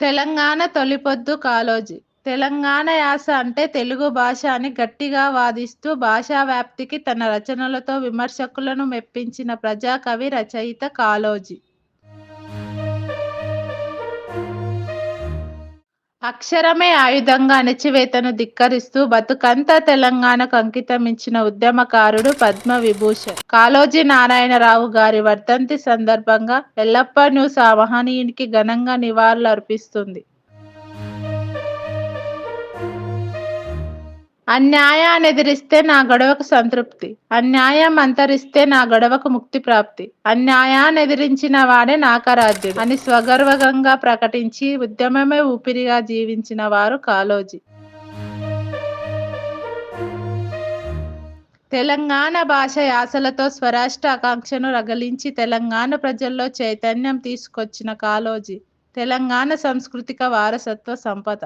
తెలంగాణ తొలిపొద్దు కాలోజీ తెలంగాణ యాస అంటే తెలుగు భాష అని గట్టిగా వాదిస్తూ భాషా వ్యాప్తికి తన రచనలతో విమర్శకులను మెప్పించిన ప్రజాకవి రచయిత కాళోజీ. అక్షరమే ఆయుధంగా అణచివేతను ధిక్కరిస్తూ బతుకంతా తెలంగాణకు అంకితమించిన ఉద్యమకారుడు పద్మవిభూషణ్. కాళోజీ నారాయణరావు గారి వర్ధంతి సందర్భంగా ఎల్లప్ప న్యూస్ ఆ మహనీయునికి ఘనంగా అన్యాయాన్ని ఎదిరిస్తే నా గొడవకు సంతృప్తి. అన్యాయం అంతరిస్తే నా గొడవకు ముక్తి ప్రాప్తి. అన్యాయాన్ని ఎదిరించిన వాడే నాకరాధ్యుడు అని స్వగర్వంగా ప్రకటించి ఉద్యమమే ఊపిరిగా జీవించిన వారు కాలోజీ. తెలంగాణ భాష యాసలతో స్వరాష్ట్ర ఆకాంక్షను రగిలించి తెలంగాణ ప్రజల్లో చైతన్యం తీసుకొచ్చిన కాలోజీ. తెలంగాణ సాంస్కృతిక వారసత్వ సంపద.